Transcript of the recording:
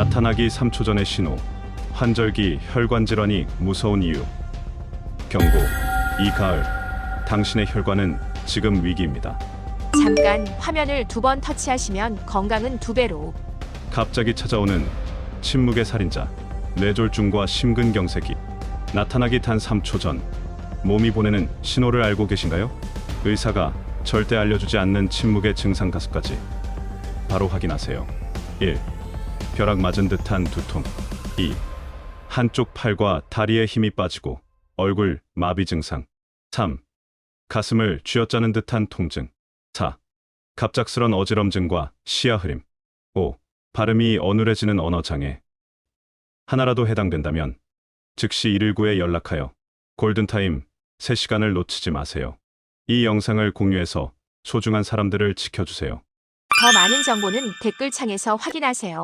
나타나기 3초 전의 신호. 환절기 혈관 질환이 무서운 이유. 경고. 이 가을 당신의 혈관은 지금 위기입니다. 잠깐 화면을 두 번 터치하시면 건강은 두 배로. 갑자기 찾아오는 침묵의 살인자. 뇌졸중과 심근경색이 나타나기 단 3초 전 몸이 보내는 신호를 알고 계신가요? 의사가 절대 알려주지 않는 침묵의 증상 가수까지 바로 확인하세요. 1. 벼락 맞은 듯한 두통 2. 한쪽 팔과 다리에 힘이 빠지고 얼굴 마비 증상 3. 가슴을 쥐어짜는 듯한 통증 4. 갑작스런 어지럼증과 시야 흐림 5. 발음이 어눌해지는 언어 장애 하나라도 해당된다면 즉시 119에 연락하여 골든타임 3시간을 놓치지 마세요. 이 영상을 공유해서 소중한 사람들을 지켜주세요. 더 많은 정보는 댓글창에서 확인하세요.